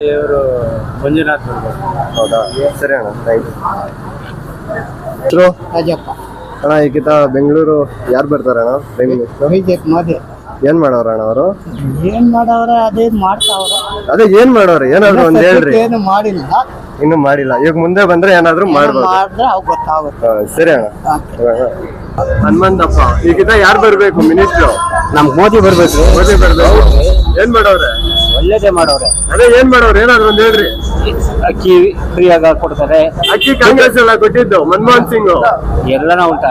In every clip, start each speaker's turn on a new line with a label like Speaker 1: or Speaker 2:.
Speaker 1: ಇವರು ಮಂಜುನಾಥ್
Speaker 2: ಹೌದಾ? ಸರಿ ಅಣ್ಣ ಥ್ಯಾಂಕ್ ಯು
Speaker 3: ರಾಜಪ್ಪ.
Speaker 2: ಅಣ್ಣ ಈಗಿತ ಬೆಂಗಳೂರು ಯಾರು ಬರ್ತಾರೆ ಅಣ್ಣ? ಬೆಂಗಳೂರು
Speaker 3: ಬಿಜೆಪಿ ಮೋದಿ.
Speaker 2: ಏನ್ ಮಾಡೋರ ಅಣ್ಣ ಅವರು?
Speaker 3: ಏನ್ ಮಾಡವ್ರ ಅದೇ ಮಾಡ್ತಾವ್ರ.
Speaker 2: ಅದೇ ಏನ್ ಮಾಡೋರು? ಏನಾದ್ರು ಒಂದ್ ಹೇಳ್ರಿ.
Speaker 3: ಏನು ಮಾಡಿಲ್ಲ.
Speaker 2: ಇನ್ನು ಮಾಡಿಲ್ಲ. ಈಗ ಮುಂದೆ ಬಂದ್ರೆ ಏನಾದ್ರು ಮಾಡ್ಬೋದು.
Speaker 3: ಮಾಡಿದ್ರೆ ಅವ್ ಗೊತ್ತಾಗುತ್ತೆ.
Speaker 2: ಹಾ, ಸರಿ ಅಣ್ಣ. ಹನುಮಂತಪ್ಪ ಈಗ ಯಾರು ಬರ್ಬೇಕು ಮಿನಿಸ್ಟ್ರು?
Speaker 1: ನಮ್ ಮೋದಿ ಬರ್ಬೇಕು.
Speaker 2: ಮೋದಿ ಬರ್ಬೇಕು. ಏನ್ ಮಾಡೋರೆ?
Speaker 1: ಒಳ್ಳೇದೇ ಮಾಡೋರೆ.
Speaker 2: ಅದೇ ಏನ್ ಮಾಡೋರು? ಏನಾದ್ರು ಒಂದ್ ಹೇಳ್ರಿ.
Speaker 1: ಅಕ್ಕಿ ಫ್ರೀ ಆಗಿ ಕೊಡ್ತಾರೆ
Speaker 2: ಅಕ್ಕಿ ಕಾಂಗ್ರೆಸ್ ಎಲ್ಲ ಕೊಟ್ಟಿದ್ದು ಮನಮೋಹನ್ ಸಿಂಗ್.
Speaker 1: ಎಲ್ಲನ ಉಂಟ.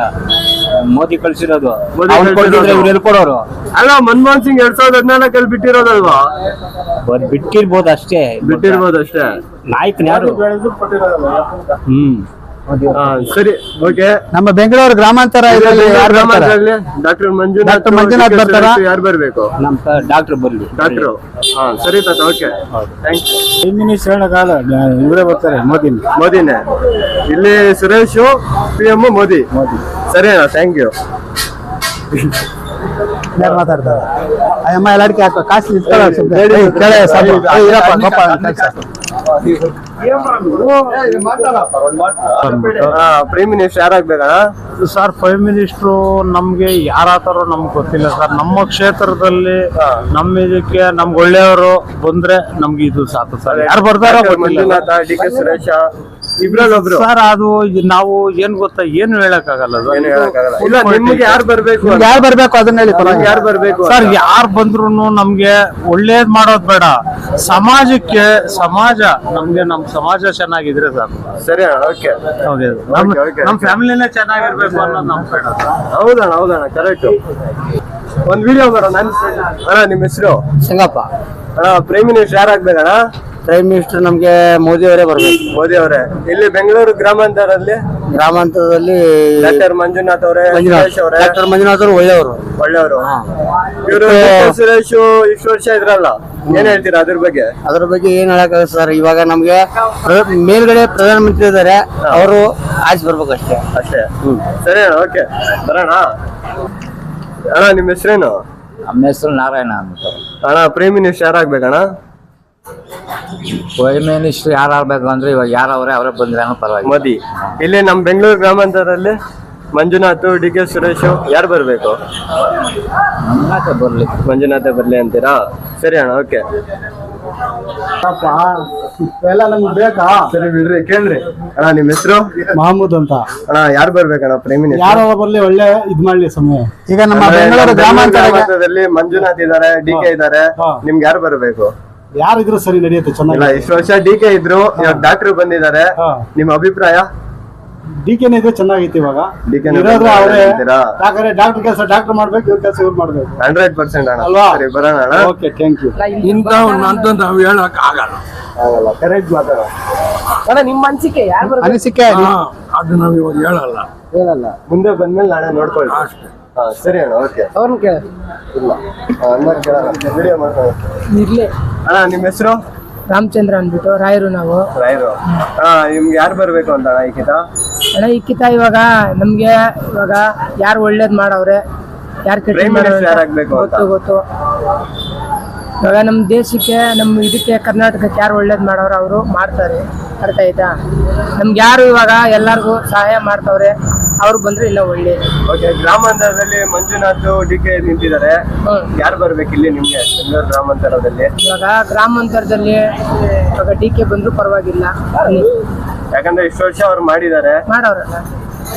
Speaker 1: ಮೋದಿ ಕಳ್ಸಿರೋದು.
Speaker 2: ಮೋದಿ
Speaker 1: ಅವ್ನ್
Speaker 2: ಕಳ್ಸಿರೋದು.
Speaker 1: ಕೊಡ್ತಿದ್ರೆ ಇವ್ರು ಎಲ್ಲಿ ಕೊಡೋರು?
Speaker 2: ಅಲ್ಲ ಮನಮೋಹನ್ ಸಿಂಗ್ ಎರಡ್ ಸಾವಿರದ ಹದಿನಾಲ್ಕಲ್ಲಿ ಬಿಟ್ಟಿರೋದಲ್ವಾ?
Speaker 1: ಅವ್ರು ಬಿಟ್ಟಿರ್ಬೋದು ಅಷ್ಟೇ
Speaker 2: ಬಿಟ್ಟಿರ್ಬೋದು ಅಷ್ಟೇ
Speaker 1: ನಾಯಕನ್ ಯಾರು ಹ್ಮ್.
Speaker 2: ಸರಿ ಓಕೆ.
Speaker 3: ನಮ್ಮ ಬೆಂಗಳೂರು ಗ್ರಾಮಾಂತರ
Speaker 2: ಡಾಕ್ಟರ್ ಮಂಜುನಾಥ್
Speaker 3: ಡಾಕ್ಟರ್ ಮಂಜುನಾಥ್ ಬರ್ತಾರ?
Speaker 2: ಯಾರು ಬರ್ಬೇಕು?
Speaker 1: ನಮ್ ಡಾಕ್ಟರ್ ಬರ್ಲಿ.
Speaker 2: ಡಾಕ್ಟರ್. ಹಾ ಸರಿ ತಾತ ಓಕೆ.
Speaker 3: ಇವರೇ ಬರ್ತಾರೆ ಮೋದಿ
Speaker 2: ಮೋದಿನೇ. ಇಲ್ಲಿ ಸುರೇಶ್ ಪಿ ಎಂ ಮೋದಿ. ಮೋದಿ. ಸರಿ ಅಣ್ಣ ಥ್ಯಾಂಕ್ ಯು
Speaker 3: ಯಾರು ಮಾತಾಡ್ತಾರೆ? ಅಮ್ಮ ಎಲ್ಲಾಡಿಕೆ ಹಾಕೋ ಕಾಸು
Speaker 2: ಪ್ರೈಮ್ ಮಿನಿಸ್ಟರ್ ಯಾರಾಗ್ಬೇಕಣ್ಣ?
Speaker 4: ಸರ್ ಪ್ರೈಮ್ ಮಿನಿಸ್ಟ್ರು ನಮ್ಗೆ ಯಾರಾತಾರೋ ನಮ್ಗೆ ಗೊತ್ತಿಲ್ಲ ಸರ್ ನಮ್ಮ ಕ್ಷೇತ್ರದಲ್ಲಿ ನಮ್ಮ ಇದಕ್ಕೆ ನಮ್ಗೆ ಒಳ್ಳೆಯವರು ಬಂದ್ರೆ ನಮ್ಗೆ ಇದು ಸಾಕು ಸರ್ ಯಾರು ಬರ್ತಾರ
Speaker 2: Dr.
Speaker 4: ಗೊತ್ತಿಲ್ಲ
Speaker 2: ಮಂಜುನಾಥ ಡಿ ಕೆ ಸುರೇಶ ಇಬ್ರಲ್ಲಿ
Speaker 4: ಸರ್ ಅದು ನಾವು ಏನ್ ಗೊತ್ತಾ ಏನು ಹೇಳಕ್ಕಾಗಲ್ಲ
Speaker 2: ಆಗಲ್ಲ ಇಲ್ಲ ನಿಮ್ಗೆ ಯಾರು ಬರ್ಬೇಕು
Speaker 3: ಯಾರು ಬರ್ಬೇಕು ಅದನ್ನ ಹೇಳಿ
Speaker 2: ಯಾರು ಬರ್ಬೇಕು
Speaker 4: ಸರ್ ಯಾರು ಬಂದ್ರು ನಮ್ಗೆ ಒಳ್ಳೇದ್ ಮಾಡೋದ್ ಬೇಡ. ಸಮಾಜಕ್ಕೆ ಸಮಾಜ ನಮ್ಗೆ ನಮ್ ಸಮಾಜ ಚೆನ್ನಾಗಿದ್ರೆ
Speaker 2: ಸರ್ ಸರಿ ಓಕೆ
Speaker 4: ಹೌದು. ನಮ್
Speaker 2: ಫ್ಯಾಮಿಲಿ.
Speaker 4: ನಮ್ ಫ್ಯಾಮಿಲಿನೇ ಚೆನ್ನಾಗಿರ್ಬೇಕು ಅನ್ನೋದು ನಮ್ ಬೇಡ
Speaker 2: ಹೌದಣ್ಣ ಹೌದಣ್ಣ ಕರೆಕ್ಟ್ ಒಂದ್ ವಿಡಿಯೋ ಬರೋ ನನ್ ಅಣ್ಣ ನಿಮ್ಮ ಹೆಸರು?
Speaker 3: ಸಂಗಪ್ಪ.
Speaker 2: ಅಣ್ಣ ಪ್ರೈಮ್ ಮಿನಿಸ್ಟರ್ ಯಾರಾಗ್ಬೇಕಣ್ಣ
Speaker 3: ಪ್ರೈಮ್ ಮಿನಿಸ್ಟರ್ ನಮ್ಗೆ ಮೋದಿ ಅವರೇ ಬರ್ಬೇಕು.
Speaker 2: ಮೋದಿ ಅವರೇ. ಇಲ್ಲಿ ಬೆಂಗಳೂರು ಗ್ರಾಮಾಂತರದಲ್ಲಿ?
Speaker 3: ಗ್ರಾಮಾಂತರದಲ್ಲಿ
Speaker 2: ಡಾಕ್ಟರ್ ಮಂಜುನಾಥ್ ಅವರೇ ಸುರೇಶ್ ಅವರೇ?
Speaker 3: ಡಾಕ್ಟರ್ ಮಂಜುನಾಥ್ ಅವರು ಒಳ್ಳೆಯವರು.
Speaker 2: ಒಳ್ಳೆಯವರು. ಇವರು ಸುರೇಶ್ ಇಷ್ಟು ವರ್ಷ ಇದ್ರಲ್ಲ. ಏನ್ ಹೇಳ್ತೀರಾ ಅದ್ರ ಬಗ್ಗೆ?
Speaker 3: ಅದ್ರ ಬಗ್ಗೆ ಏನ್ ಹೇಳಕ್ ಸರ್ ಇವಾಗ ನಮ್ಗೆ ಪ್ರ- ಮೇಲ್ಗಡೆ ಪ್ರಧಾನಮಂತ್ರಿ ಇದಾರೆ ಅವರು ಆಚೆ ಬರ್ಬೇಕು
Speaker 2: ಅಷ್ಟೇ? ಸರಿ ಅಣ್ಣ ಓಕೆ. ಬರೋಣ? ಅಣ್ಣ ನಿಮ್ಮ ಹೆಸರೇನು?
Speaker 1: ನಮ್ಮ ಹೆಸರು ನಾರಾಯಣ ಅಂತ.
Speaker 2: ಅಣ್ಣ ಪ್ರೈಮ್ ಮಿನಿಸ್ಟರ್ ಯಾರಾಗ್ಬೇಕಣ್ಣ?
Speaker 1: ಪ್ರೈಮ್ ಮಿನಿಸ್ಟರ್ ಯಾರು ಆಗ್ಬೇಕು ಅಂದ್ರೆ ಇವಾಗ ಯಾರವ್ರೆ ಅವರೇ ಬಂದ್ರೆ ಪರವಾಗಿಲ್ಲ.
Speaker 2: ಮೋದಿ. ಇಲ್ಲಿ ನಮ್ ಬೆಂಗಳೂರು ಗ್ರಾಮಾಂತರದಲ್ಲಿ ಮಂಜುನಾಥ್ ಡಿ ಕೆ ಸುರೇಶ್ ಯಾರು ಬರ್ಬೇಕು?
Speaker 1: ಮಂಜುನಾಥ ಬರ್ಲಿ
Speaker 2: ಮಂಜುನಾಥೆ ಬರ್ಲಿ ಅಂತೀರಾ? ಸರಿ ಅಣ್ಣ ಓಕೆ
Speaker 3: ಎಲ್ಲ ನಮ್ಗೆ ಬೇಕಾ?
Speaker 2: ಸರಿ ಬಿಡ್ರಿ ಕೇಳ್ರಿ. ಅಣ್ಣ ನಿಮ್ಮ ಹೆಸರು?
Speaker 3: ಮಹಮೂದ್ ಅಂತ.
Speaker 2: ಅಣ್ಣ ಯಾರು ಬರ್ಬೇಕಣ್ಣ ಪ್ರೈಮ್ ಮಿನಿಸ್ಟರ್
Speaker 3: ಯಾರೋ ಬರ್ಲಿ ಒಳ್ಳೆ ಇದ್ ಮಾಡ್ಲಿ ಸಮಯ ಈಗ ನಮ್ಮ ಬೆಂಗಳೂರು ಗ್ರಾಮಾಂತರ
Speaker 2: ಗ್ರಾಮಾಂತರದಲ್ಲಿ ಮಂಜುನಾಥ್ ಇದಾರೆ ಡಿ ಕೆ ಇದಾರೆ. ನಿಮ್ಗೆ ಯಾರು ಬರ್ಬೇಕು?
Speaker 3: ಯಾರಿದ್ರು ಸರಿ ನಡೆಯುತ್ತೆ
Speaker 2: ಇಲ್ಲ
Speaker 3: ಚೆನ್ನಾಗಿ
Speaker 2: ಇಷ್ಟು ವರ್ಷ ಡಿ ಕೆ ಇದ್ರು ಡಾಕ್ಟರ್ ಬಂದಿದ್ದಾರೆ. ನಿಮ್ಮ ಅಭಿಪ್ರಾಯ?
Speaker 3: ಡಿ ಕೆನೇ ಇದ್ರೆ ಚೆನ್ನಾಗಿತ್ತು ಇವಾಗ.
Speaker 2: ಡಿ ನೇ
Speaker 3: ಇರೋದು
Speaker 2: ಬರ್ತಾರೆ
Speaker 3: ಅವರೇ
Speaker 2: ಅಂತೀರಾ?
Speaker 3: ಯಾಕಂದ್ರೆ ಡಾಕ್ಟರ್ ಕೆಲಸ ಡಾಕ್ಟರ್ ಮಾಡ್ಬೇಕು ಇವ್ರ ಕೆಲಸ ಇವ್ರು ಮಾಡ್ಬೇಕು.
Speaker 2: ಹಂಡ್ರೆಡ್ ಪರ್ಸೆಂಟ್ ಅಣ್ಣ.
Speaker 3: ಅಲ್ವಾ?
Speaker 2: ಸರಿ ಬರೋಣ ಅಣ್ಣ.
Speaker 3: ಓಕೆ ಥ್ಯಾಂಕ್ ಯು
Speaker 2: ಆಗಲ್ಲ. ಕರೆಕ್ಟ್ ಮಾತಾಡ
Speaker 3: ಅನಿಸಿಕೆ
Speaker 4: ಅದು ನಾವು ಇವಾಗ ಹೇಳಲ್ಲ.
Speaker 3: ಹೇಳಲ್ಲ.
Speaker 2: ಮುಂದೆ ಬಂದ್ಮೇಲೆ ನಾಳೆ ನೋಡ್ಕೊಳ್ಳಿ. ಹಾ ಸರಿ ಅಣ್ಣ ಓಕೆ
Speaker 3: ಅವ್ರನ್ನ ಕೇಳ.
Speaker 2: ಇಲ್ಲ. ಹಾ, ಅಣ್ಣ ಕೇಳೋಣ. ವಿಡಿಯೋ ಮಾಡ್ಕೊಳ್ಳಿ
Speaker 5: ಇರ್ಲಿ.
Speaker 2: ಅಣ್ಣ ನಿಮ್ಮ ಹೆಸರು?
Speaker 5: ರಾಮಚಂದ್ರ ಅಂದ್ಬಿಟ್ಟು ರಾಯರು ನಾವು.
Speaker 2: ರಾಯರು. ಹಾ ನಿಮ್ಗೆ ಯಾರು ಬರ್ಬೇಕು ಅಂತ ಈಗಿತ
Speaker 5: ಅಣ್ಣ ಇಕ್ಕಿತ ಇವಾಗ ನಮ್ಗೆ ಇವಾಗ ಯಾರು ಒಳ್ಳೇದ್ ಮಾಡವ್ರೆ ಯಾರು ಕೆಟ್ಟ
Speaker 2: Prime Minister ಯಾರಾಗ್ಬೇಕು ಅಂತ?
Speaker 5: ಗೊತ್ತು ಗೊತ್ತು. ಇವಾಗ ನಮ್ಮ ದೇಶಕ್ಕೆ ನಮ್ಮ ಇದಕ್ಕೆ ಕರ್ನಾಟಕಕ್ಕೆ ಯಾರು ಒಳ್ಳೇದ್ ಮಾಡವ್ರೆ ಅವರು ಮಾಡ್ತಾರೆ. ಅರ್ಥ ಆಯ್ತಾ ನಮ್ಗೆ ಯಾರು ಇವಾಗ ಎಲ್ಲರಿಗೂ ಸಹಾಯ ಮಾಡ್ತವ್ರೆ. ಅವ್ರು ಬಂದ್ರೆ ಇಲ್ಲ ಒಳ್ಳೆ.
Speaker 2: ಓಕೆ ಗ್ರಾಮಾಂತರದಲ್ಲಿ ಮಂಜುನಾಥ್ ಡಿ ಕೆ ನಿಂತಿದ್ದಾರೆ. ಯಾರು ಬರ್ಬೇಕು ಇಲ್ಲಿ ನಿಮ್ಗೆ ಬೆಂಗಳೂರು ಗ್ರಾಮಾಂತರದಲ್ಲಿ?
Speaker 5: ಇವಾಗ ಗ್ರಾಮಾಂತರದಲ್ಲಿ ಇವಾಗ ಡಿ ಕೆ ಬಂದ್ರು ಪರವಾಗಿಲ್ಲ.
Speaker 2: ಯಾಕಂದ್ರೆ ಇಷ್ಟು ವರ್ಷ ಅವ್ರು ಮಾಡಿದ್ದಾರೆ.
Speaker 5: ಮಾಡವ್ರಲ್ಲ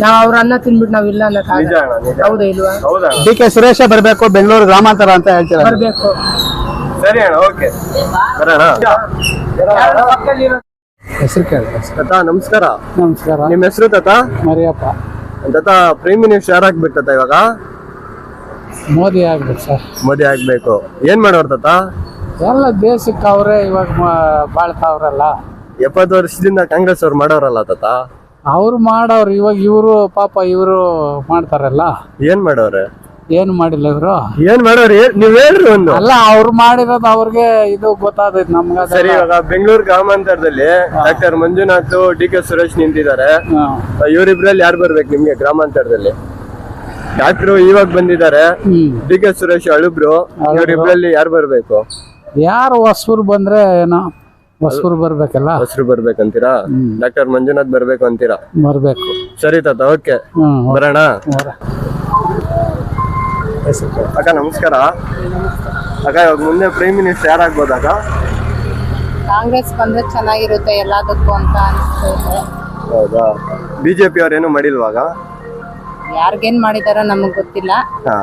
Speaker 5: ನಾವ್ ಅವ್ರ ಅನ್ನ ತಿನ್ಬಿಟ್ಟು ನಾವ್ ಇಲ್ಲ
Speaker 2: ನಿಜ ಅಣ್ಣ ನಿಜ
Speaker 5: ಹೌದಾ ಇಲ್ವಾ?
Speaker 2: ಹೌದಾ
Speaker 3: ಡಿ ಕೆ ಸುರೇಶ ಬರ್ಬೇಕು ಬೆಂಗಳೂರು ಗ್ರಾಮಾಂತರ ಅಂತ ಹೇಳ್ತಾರೆ?
Speaker 5: ಬರ್ಬೇಕು.
Speaker 2: ಸರಿ ಅಣ್ಣ ಓಕೆ ಬರೋಣ.
Speaker 3: ಹೆಸರು ಕೇಳಿ.
Speaker 2: ತಾತ ನಮಸ್ಕಾರ.
Speaker 3: ನಮಸ್ಕಾರ.
Speaker 2: ನಿಮ್ಮ ಹೆಸರು ತಾತ?
Speaker 3: ಮರಿಯಪ್ಪ.
Speaker 2: ತಾತ ಪ್ರೈಮ್ ಮಿನಿಸ್ಟರ್ ಯಾರಾಗ್ಬೇಕು ತಾತ ಇವಾಗ?
Speaker 3: ಮೋದಿ ಆಗ್ಬೇಕು ಸರ್.
Speaker 2: ಮೋದಿ ಆಗ್ಬೇಕು. ಏನ್ ಮಾಡೋರು ತಾತ?
Speaker 3: ಎಲ್ಲ ದೇಶಕ್ಕೆ ಅವರೇ ಇವಾಗ ಬಾಳ್ತಾವ್ರಲ್ಲ.
Speaker 2: ಎಪ್ಪತ್ತು ವರ್ಷದಿಂದ ಕಾಂಗ್ರೆಸ್ ಅವ್ರು ಮಾಡೋರಲ್ಲ ತಾತ?
Speaker 3: ಅವ್ರು ಮಾಡೋರು ಇವಾಗ ಇವರು ಪಾಪ ಇವರು ಮಾಡ್ತಾರಲ್ಲ.
Speaker 2: ಏನ್ ಮಾಡೋರೆ?
Speaker 3: ಏನು ಮಾಡಿಲ್ಲ ಇವರು
Speaker 2: ಏನ್ ಮಾಡೋರಿ? ನೀವ್ ಹೇಳ್ರಿ ಒಂದು.
Speaker 3: ಅಲ್ಲ ಅವ್ರು ಮಾಡಿರೋದು ಅವ್ರಿಗೆ ಇದು ಗೊತ್ತಾದೈತೆ ನಮ್ಗ.
Speaker 2: ಸರಿ ಇವಾಗ Bengaluru ಗ್ರಾಮಾಂತರದಲ್ಲಿ doctor Manjunath D K Suresh ನಿಂತಿದ್ದಾರೆ. ಇವರಿಬ್ರಲ್ಲಿ ಯಾರು ಬರ್ಬೇಕು ನಿಮ್ಗೆ ಗ್ರಾಮಾಂತರದಲ್ಲಿ? ಡಾಕ್ಟರ್ ಇವಾಗ ಬಂದಿದ್ದಾರೆ.
Speaker 3: ಹ್ಮ್.
Speaker 2: ಡಿ ಕೆ ಸುರೇಶ್ ಅಳುಬ್ರು ಇವರಿಬ್ರಲ್ಲಿ ಯಾರು ಬರ್ಬೇಕು?
Speaker 3: ಯಾರು ಹೊಸೂರು ಬಂದ್ರೆ ಏನೋ
Speaker 4: ಹೊಸೂರು ಬರ್ಬೇಕಲ್ಲ?
Speaker 2: ಹೊಸರು ಬರ್ಬೇಕಂತೀರಾ? ಡಾಕ್ಟರ್ ಮಂಜುನಾಥ್ ಬರ್ಬೇಕು ಅಂತೀರಾ?
Speaker 4: ಬರ್ಬೇಕು.
Speaker 2: ಸರಿ ತಾತ ಓಕೆ.
Speaker 4: ಹ್ಮ್
Speaker 2: ಬರೋಣ? ಅಕ್ಕ ನಮಸ್ಕಾರ. ಅಕ್ಕ ಇವಾಗ ಮುಂದೆ ಪ್ರೈಮ್ ಮಿನಿಸ್ಟರ್ ಯಾರಾಗ್ಬೋದಾಗ
Speaker 6: ಕಾಂಗ್ರೆಸ್ ಬಂದ್ರೆ ಚೆನ್ನಾಗಿರುತ್ತೆ ಎಲ್ಲದಕ್ಕೂ ಅಂತ ಅನಿಸ್ತೈತೆ
Speaker 2: ಹೌದಾ? ಬಿಜೆಪಿ ಅವ್ರೇನು ಮಾಡಿಲ್ವಾಗ
Speaker 6: ಯಾರಿಗೇನ್ ಮಾಡಿದಾರೋ ನಮಗ್ ಗೊತ್ತಿಲ್ಲ.
Speaker 2: ಹಾ.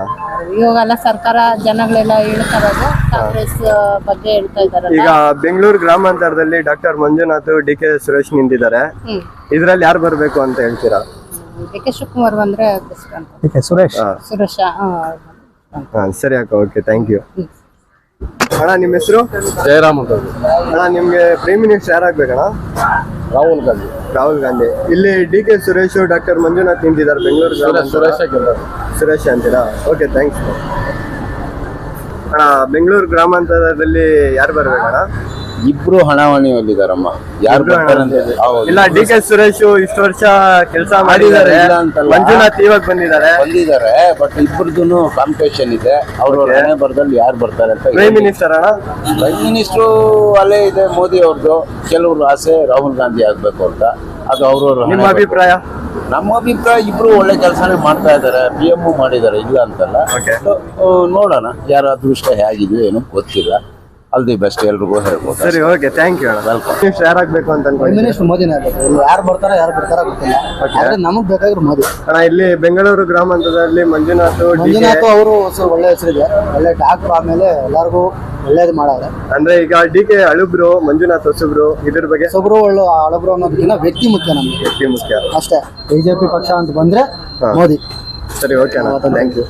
Speaker 6: ಇವಾಗೆಲ್ಲ ಸರ್ಕಾರ ಜನಗಳೆಲ್ಲ ಹೇಳ್ತಾರೋದು ಕಾಂಗ್ರೆಸ್ ಬಗ್ಗೆ ಹೇಳ್ತಾ ಇದಾರಲ್ಲ
Speaker 2: ಈಗ Bengaluru ಗ್ರಾಮಾಂತರದಲ್ಲಿ doctor Manjunath D K Suresh ನಿಂತಿದ್ದಾರೆ.
Speaker 6: ಹ್ಮ್.
Speaker 2: ಇದ್ರಲ್ಲಿ ಯಾರು ಬರ್ಬೇಕು ಅಂತ ಹೇಳ್ತೀರಾ?
Speaker 6: ಡಿ ಕೆ ಶಿವಕುಮಾರ್ ಬಂದ್ರೆ ಬೆಸ್ಟ್ ಅಂತ.
Speaker 4: ಓಕೆ ಸುರೇಶ್.
Speaker 2: ಹಾ.
Speaker 6: ಸುರೇಶ
Speaker 2: ಹಾ ಸರಿ ಅಕ್ಕ ಓಕೆ ಥ್ಯಾಂಕ್ ಯು ಅಣ್ಣ ನಿಮ್ಮ ಹೆಸರು?
Speaker 4: ಜಯರಾಮ್ ಅಂತ
Speaker 2: ಅಣ್ಣ ನಿಮ್ಗೆ ಪ್ರೈಮ್ ಮಿನಿಸ್ಟರ್ ಯಾರಾಗ್ಬೇಕಣ್ಣ?
Speaker 4: ರಾಹುಲ್ ಗಾಂಧಿ.
Speaker 2: ರಾಹುಲ್ ಗಾಂಧಿ. ಇಲ್ಲಿ D K Suresh doctor Manjunath ನಿಂತಿದ್ದಾರೆ ಬೆಂಗಳೂರು ಸುರೇಶ್ ಸುರೇಶ್ ಅಂತೀರಾ? ಓಕೆ ಥ್ಯಾಂಕ್ಸ್ ಅಣ್ಣ ಬೆಂಗಳೂರು ಗ್ರಾಮಾಂತರದಲ್ಲಿ ಯಾರು ಬರ್ಬೇಕಣ್ಣ?
Speaker 7: ಇಬ್ರು ಹಣಾವಣಿಯಲ್ಲಿದಾರಮ್ಮ ಯಾರು ಬರ್ತಾರೆ ಹೌದು.
Speaker 2: ಇಲ್ಲ ಡಿ ಕೆ ಸುರೇಶ್ ಇಷ್ಟು ವರ್ಷ ಕೆಲಸ ಮಾಡಿದ್ದಾರೆ
Speaker 7: ಇಲ್ಲ ಅಂತಲ್ಲ.
Speaker 2: ಮಂಜುನಾಥ್ ಇವಾಗ ಬಂದಿದ್ದಾರೆ.
Speaker 7: ಬಂದಿದ್ದಾರೆ ಬಟ್ ಇಬ್ಬರದು ಕಾಂಪಿಟೇಷನ್ ಇದೆ. ಅವ್ರ
Speaker 2: Okay.
Speaker 7: ಹಣೆ ಬರದಲ್ಲಿ ಯಾರು ಬರ್ತಾರೆ ಅಂತ
Speaker 2: ಪ್ರೈಮ್ ಮಿನಿಸ್ಟರ್ ಅಣ್ಣ?
Speaker 7: ಪ್ರೈಮ್ ಮಿನಿಸ್ಟ್ರು ಅಲ್ಲೇ ಇದೆ ಮೋದಿ ಅವ್ರದ್ದು ಕೆಲವ್ರ ಆಸೆ ರಾಹುಲ್ ಗಾಂಧಿ ಆಗ್ಬೇಕು ಅಂತ. ಅದು ಅವ್ರವ್ರ
Speaker 2: ನಿಮ್ಮ ಅಭಿಪ್ರಾಯ?
Speaker 7: ನಮ್ಮ ಅಭಿಪ್ರಾಯ ಇಬ್ರು ಒಳ್ಳೆ ಕೆಲಸನೇ ಮಾಡ್ತಾ ಇದ್ದಾರೆ. ಪಿ ಎಂ ಮಾಡಿದ್ದಾರೆ ಇಲ್ಲ ಅಂತಲ್ಲ.
Speaker 2: Okay.
Speaker 7: So, ಆ, ನೋಡೋಣ ಯಾರ ಅದೃಷ್ಟ ಹೇಗಿದೆಯೋ ಏನೋ ಗೊತ್ತಿಲ್ಲ. ಅಲ್ ದಿ ಬೆಸ್ಟ್ ಎಲ್ರಿಗೂ ಹೇಳ್ಬೋದು
Speaker 2: ಸರಿ ಓಕೆ ಥ್ಯಾಂಕ್ ಯು ವೆಲ್ಕಮ್
Speaker 7: ನೀವು
Speaker 2: ಶೇರ್ ಆಗಬೇಕು ಅಂತ ಅನ್ಕೊಂಡು
Speaker 3: ಮಿನಿಸ್ಟರ್ ಮೋದಿನೇ ಆಗ್ಬೇಕು. ಇಲ್ಲಿ ಯಾರು ಬರ್ತಾರೋ ಯಾರು ಬರ್ತಾರೋ ಗೊತ್ತಿಲ್ಲ. ಆದ್ರೆ ನಮಗೆ ಬೇಕಾಗಿರೋ ಮೋದಿ.
Speaker 2: ಅಣ್ಣ ಇಲ್ಲಿ ಬೆಂಗಳೂರು ಗ್ರಾಮಾಂತರದಲ್ಲಿ ಮಂಜುನಾಥ್
Speaker 3: ಮಂಜುನಾಥ್ ಅವರು ಹೆಸರು ಒಳ್ಳೆ ಹೆಸರಿದೆ. ಒಳ್ಳೆ ಡಾಕ್ಟರ್ ಆಮೇಲೆ ಎಲ್ಲರಿಗೂ ಒಳ್ಳೇದು ಮಾಡಾರೆ
Speaker 2: ಅಂದ್ರೆ ಈಗ ಡಿ ಕೆ ಅಳುಬ್ರು ಮಂಜುನಾಥ್ ಹೊಸಬ್ರು ಇದ್ರ ಬಗ್ಗೆ?
Speaker 3: ಸೊಬ್ರು ಒಳ್ಳೆ ಅಳುಬ್ರು ಅನ್ನೋದಕ್ಕಿಂತ ವ್ಯಕ್ತಿ ಮುಖ್ಯ ನಮ್ಗೆ.
Speaker 2: ವ್ಯಕ್ತಿ ಮುಖ್ಯ.
Speaker 3: ಅಷ್ಟೇ. ಬಿಜೆಪಿ ಪಕ್ಷ ಅಂತ ಬಂದ್ರೆ ಮೋದಿ.
Speaker 2: ಸರಿ ಓಕೆ ಅಣ್ಣ. ಥ್ಯಾಂಕ್ ಯು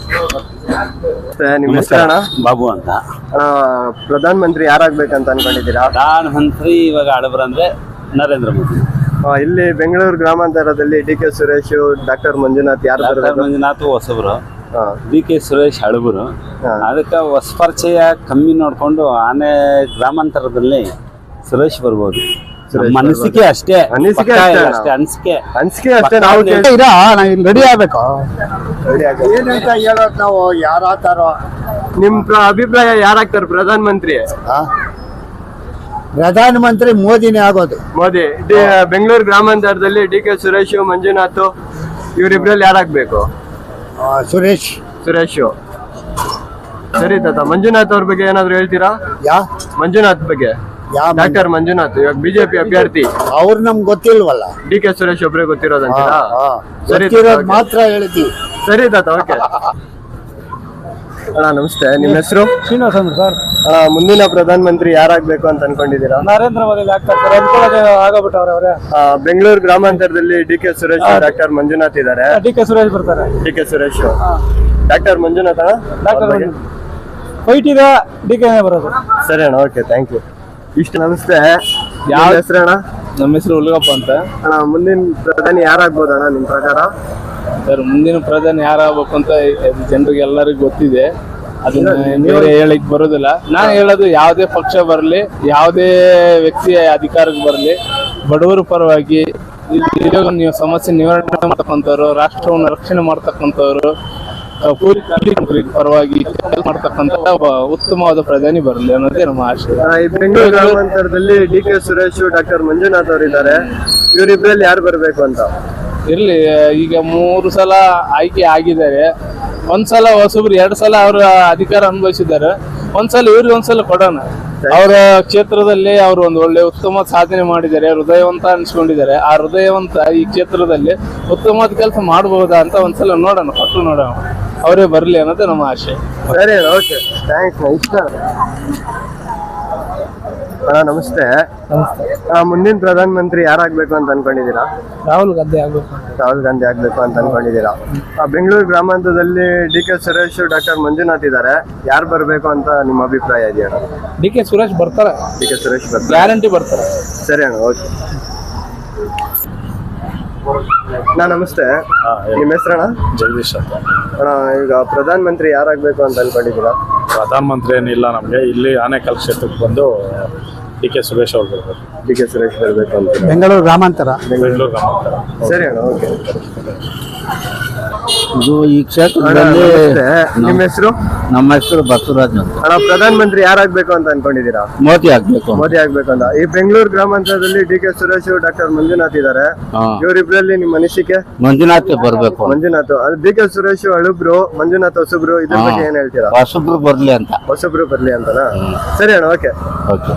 Speaker 2: ನಿಮ್ಮ ಹೆಸರು ಅಣ್ಣ
Speaker 7: ಬಾಬು ಅಂತ.
Speaker 2: ಅಣ್ಣ ಪ್ರಧಾನ ಮಂತ್ರಿ ಯಾರಾಗ್ಬೇಕಂತ ಅನ್ಕೊಂಡಿದ್ದೀರಾ?
Speaker 7: ಪ್ರಧಾನ ಮಂತ್ರಿ ಇವಾಗ ಆಡಬರಂದ್ರೆ ನರೇಂದ್ರ ಮೋದಿ.
Speaker 2: ಆ, ಇಲ್ಲಿ Bengaluru ಗ್ರಾಮಾಂತರದಲ್ಲಿ D K Suresh doctor Manjunath ಯಾರು
Speaker 7: ಡಾಕ್ಟರ್
Speaker 2: ಬರ್ಬೇಕು?
Speaker 7: ಮಂಜುನಾಥ್ ಹೊಸಬ್ರು.
Speaker 2: ಹಾ.
Speaker 7: ಡಿ ಕೆ ಸುರೇಶ್ ಹಳಬರು. ಅದಕ್ಕೆ ಹೊಸ ಪರಿಚಯ ಕಮ್ಮಿ ನೋಡಿಕೊಂಡು ಆನೆ ಗ್ರಾಮಾಂತರದಲ್ಲಿ ಸುರೇಶ್ ಬರ್ಬೋದು. ಅನಿಸಿಕೆ ಅಷ್ಟೇ
Speaker 2: ಅನಿಸಿಕೆ ಅಷ್ಟೇ.
Speaker 7: ಅಷ್ಟೇ ಅನಿಸಿಕೆ.
Speaker 2: ಅನ್ಸಿಕೆ ಅಷ್ಟೇ ನಾವು
Speaker 7: ಕೇಳಿ
Speaker 2: ಕೇಳ್ತೀವಿ.
Speaker 4: ಇರಾ ನಾವು ಇಲ್ಲಿ ರೆಡಿ ಆಗ್ಬೇಕು.
Speaker 3: ಏನಂತ ಹೇಳೋದು ನಾವು ಯಾರು ಆತಾರೋ?
Speaker 2: ನಿಮ್ ಪ್ರ- ಅಭಿಪ್ರಾಯ ಯಾರಾಗ್ತಾರೆ ಪ್ರಧಾನ ಮಂತ್ರಿ
Speaker 3: ಪ್ರಧಾನ ಮಂತ್ರಿ ಮೋದಿನೇ ಆಗೋದು.
Speaker 2: ಮೋದಿ ಡಿ- ಬೆಂಗಳೂರು ಗ್ರಾಮಾಂತರದಲ್ಲಿ ಡಿ ಕೆ ಸುರೇಶ್ ಮಂಜುನಾಥ್ ಇವರಿಬ್ರಲ್ಲಿ ಯಾರಾಗ್ಬೇಕು
Speaker 3: ಸುರೇಶ್.
Speaker 2: ಸುರೇಶ್. ಸರಿ ತಾತ ಮಂಜುನಾಥ್ ಅವ್ರ ಬಗ್ಗೆ ಏನಾದ್ರು ಹೇಳ್ತೀರಾ?
Speaker 3: ಯಾ?
Speaker 2: ಮಂಜುನಾಥ್ ಬಗ್ಗೆ.
Speaker 3: ಯಾ
Speaker 2: ಡಾಕ್ಟರ್ ಮಂಜುನಾಥ್ ಇವಾಗ ಬಿಜೆಪಿ ಅಭ್ಯರ್ಥಿ.
Speaker 3: ಅವ್ರು ನಮ್ಗೆ ಗೊತ್ತಿಲ್ವಲ್ಲ?
Speaker 2: ಡಿ ಕೆ ಸುರೇಶ್ ಒಬ್ರೇ ಗೊತ್ತಿರೋದಂತ ಸರಿ
Speaker 3: ಗೊತ್ತಿರೋದು. ಮಾತ್ರ ಹೇಳ್ತೀವಿ
Speaker 2: ಸರಿ ತಾತ ಓಕೆ. ಅಣ್ಣ ನಮಸ್ತೆ. ನಿಮ್ಮ ಹೆಸರು?
Speaker 4: ಶ್ರೀನಿವಾಸ ಸರ್.
Speaker 2: ಅಣ್ಣ ಮುಂದಿನ ಪ್ರಧಾನ ಮಂತ್ರಿ ಯಾರಾಗ್ಬೇಕು ಅಂತ ಅನ್ಕೊಂಡಿದ್ದೀರಾ?
Speaker 4: ನರೇಂದ್ರ ಮೋದಿ ಅನುಕೂಲ ಆಗೋಬಿಟ್ಟವ್ರೆ ಅವರೇ.
Speaker 2: ಆ, Bengaluru ಗ್ರಾಮಾಂತರದಲ್ಲಿ D K Suresh doctor Manjunath ಇದ್ದಾರೆ.
Speaker 4: ಡಿ ಕೆ ಸುರೇಶ್ ಬರ್ತಾರೆ.
Speaker 2: D K Suresh. Doctor Manjunath ಅಣ್ಣ?
Speaker 4: ಡಾಕ್ಟರ್
Speaker 2: ಬಗ್ಗೆ?
Speaker 4: ಫೈಟ್ ಇದೆ ಡಿ ಕೆ ಬರೋದು.
Speaker 2: ಸರಿ ಅಣ್ಣ ಓಕೆ ಥ್ಯಾಂಕ್ ಯು ಇಷ್ಟು ನಮಸ್ತೆ. ಯಾವ ಹೆಸರು ಅಣ್ಣ
Speaker 8: ನಮ್ಮ ಹೆಸರು ಉಲ್ಗಪ್ಪ ಅಂತ.
Speaker 2: ಅಣ್ಣ ಮುಂದಿನ ಪ್ರಧಾನಿ ಯಾರಾಗ್ಬೋದು ಅಣ್ಣ ನಿಮ್ಮ ಪ್ರಕಾರ?
Speaker 8: ಸರ್ ಮುಂದಿನ ಪ್ರಧಾನಿ ಯಾರಾಗಬೇಕು ಅಂತ ಜನರಿಗೆ ಎಲ್ಲರಿಗೂ ಗೊತ್ತಿದೆ. ಅದನ್ನ ನೀವೇ ಹೇಳಿಕ್ ಬರೋದಿಲ್ಲ. ನಾನು ಹೇಳೋದು ಯಾವುದೇ ಪಕ್ಷ ಬರಲಿ ಯಾವುದೇ ವ್ಯಕ್ತಿ ಅಧಿಕಾರಕ್ಕೆ ಬರಲಿ ಬಡವರ ಪರವಾಗಿ ನೀವು ಸಮಸ್ಯೆ ನಿವಾರಣೆ ಮಾಡ್ತಕ್ಕಂಥವ್ರು ರಾಷ್ಟ್ರವನ್ನು ರಕ್ಷಣೆ ಮಾಡ್ತಕ್ಕಂಥವ್ರು ಕೂಲಿ ಪರವಾಗಿ ಮಾಡ್ತಕ್ಕಂತ ಉತ್ತಮವಾದ ಪ್ರಧಾನಿ ಬರಲಿ ಅನ್ನೋದೇ ನಮ್ಮ ಆಶೆ.
Speaker 2: ಅಣ್ಣ, ಈ Bengaluru ಗ್ರಾಮಾಂತರದಲ್ಲಿ D K Suresh doctor Manjunath ಅವರಿದ್ದಾರೆ ಇವರಿಬ್ಬರಲ್ಲಿ ಯಾರು ಬರಬೇಕು ಅಂತ?
Speaker 8: ಇರ್ಲಿ ಈಗ ಮೂರು ಸಲ ಆಯ್ಕೆ ಆಗಿದ್ದಾರೆ. ಒಂದ್ಸಲ ಹೊಸಬ್ರು ಎರಡ್ ಸಲ ಅವ್ರ ಅಧಿಕಾರ ಅನುಭವಿಸಿದ್ದಾರೆ. ಒಂದ್ಸಲ ಇವ್ರಿಗೆ ಒಂದ್ಸಲ ಕೊಡೋಣ. ಅವರ ಕ್ಷೇತ್ರದಲ್ಲಿ ಅವರು ಒಂದು ಒಳ್ಳೆ ಉತ್ತಮ ಸಾಧನೆ ಮಾಡಿದ್ದಾರೆ ಹೃದಯವಂತ ಅನ್ಸ್ಕೊಂಡಿದ್ದಾರೆ. ಆ ಹೃದಯವಂತ ಈ ಕ್ಷೇತ್ರದಲ್ಲಿ ಉತ್ತಮವಾದ ಕೆಲಸ ಮಾಡಬಹುದಾ ಅಂತ ಒಂದ್ಸಲ ನೋಡೋಣ ಕೊಟ್ಟು ನೋಡೋಣ. ಅವರೇ ಬರಲಿ ಅನ್ನೋದು ನಮ್ಮ ಆಶೆ
Speaker 2: ಸರಿ ಓಕೆ ಥ್ಯಾಂಕ್ಸ್ ಇಷ್ಟ. ಅಣ್ಣ ನಮಸ್ತೆ. ಆ, ಮುಂದಿನ ಪ್ರಧಾನ ಮಂತ್ರಿ ಯಾರಾಗ್ಬೇಕು ಅಂತ ಅನ್ಕೊಂಡಿದ್ದೀರಾ?
Speaker 4: ರಾಹುಲ್ ಗಾಂಧಿ ಆಗ್ಬೇಕು.
Speaker 2: ರಾಹುಲ್ ಗಾಂಧಿ ಆಗ್ಬೇಕು ಅಂತ ಅನ್ಕೊಂಡಿದ್ದೀರಾ? ಆ, Bengaluru ಗ್ರಾಮಾಂತರದಲ್ಲಿ D K Suresh doctor Manjunath ಇದ್ದಾರೆ. ಯಾರು ಬರಬೇಕು ಅಂತ ನಿಮ್ಮ ಅಭಿಪ್ರಾಯ ಇದೆಯಾ?
Speaker 4: ಡಿ ಕೆ ಸುರೇಶ್ ಬರ್ತಾರೆ.
Speaker 2: ಡಿ ಕೆ ಸುರೇಶ್ ಬರ್ತಾರೆ.
Speaker 4: ಗ್ಯಾರಂಟಿ ಬರ್ತಾರೆ.
Speaker 2: ಸರಿ ಅಣ್ಣ ಓಕೆ ನಾ ನಮಸ್ತೆ. ನಿಮ್ಮ ಹೆಸರಣ
Speaker 9: ಜಗದೀಶ್ ಅಂತ.
Speaker 2: ಅಣ್ಣ ಈಗ ಪ್ರಧಾನ ಮಂತ್ರಿ ಯಾರಾಗಬೇಕು ಅಂತ ಅನ್ಕೊಂಡಿದ್ದೀರಾ?
Speaker 9: ಪ್ರಧಾನ ಮಂತ್ರಿ ಏನಿಲ್ಲ ನಮಗೆ. ಇಲ್ಲಿ ಆನೆಕಲ್ ಕ್ಷೇತ್ರಕ್ಕೆ ಬಂದು ಡಿ ಕೆ ಸುರೇಶ್ ಅವ್ರು ಬರ್ಬೇಕು.
Speaker 2: ಡಿ ಕೆ ಸುರೇಶ್ ಬರ್ಬೇಕು ಅಂತ.
Speaker 4: ಬೆಂಗಳೂರು ಗ್ರಾಮಾಂತರ.
Speaker 9: ಬೆಂಗಳೂರು ಗ್ರಾಮಾಂತರ.
Speaker 2: ಸರಿ ಅಣ್ಣ ಓಕೆ.
Speaker 1: ಇದು ಈ ಕ್ಷೇತ್ರದಲ್ಲಿ
Speaker 2: ನಿಮ್ಮ ಹೆಸರು?
Speaker 1: ನಮ್ಮ ಹೆಸರು ಬಸವರಾಜ್ ಅಂತ.
Speaker 2: ಅಣ್ಣ ಪ್ರಧಾನ ಮಂತ್ರಿ ಯಾರಾಗ್ಬೇಕು ಅಂತ ಅನ್ಕೊಂಡಿದ್ದೀರಾ?
Speaker 1: ಮೋದಿ ಆಗ್ಬೇಕು.
Speaker 2: ಮೋದಿ ಆಗ್ಬೇಕು ಅಂತ. ಈ Bengaluru ಗ್ರಾಮಾಂತರದಲ್ಲಿ D K Suresh doctor Manjunath ಇದ್ದಾರೆ
Speaker 1: ಇವರಿಬ್ಬರಲ್ಲಿ
Speaker 2: ಇವರಿಬ್ರಲ್ಲಿ ನಿಮ್ಮ ಅನಿಸಿಕೆ?
Speaker 1: ಮಂಜುನಾಥ್ ಬರ್ಬೇಕು.
Speaker 2: ಮಂಜುನಾಥ್. ಅದು ಡಿ ಕೆ ಸುರೇಶ್ ಅಳುಬ್ರು ಮಂಜುನಾಥ್ ಹೊಸಬ್ರು ಇದ್ರ ಬಗ್ಗೆ ಏನ್ ಹೇಳ್ತೀರಾ?
Speaker 1: ಹೊಸಬ್ರು ಬರ್ಲಿ ಅಂತ.
Speaker 2: ಹೊಸಬ್ರು ಬರ್ಲಿ ಅಂತನಾ? ಸರಿ ಅಣ್ಣ ಓಕೆ.
Speaker 1: ಓಕೆ.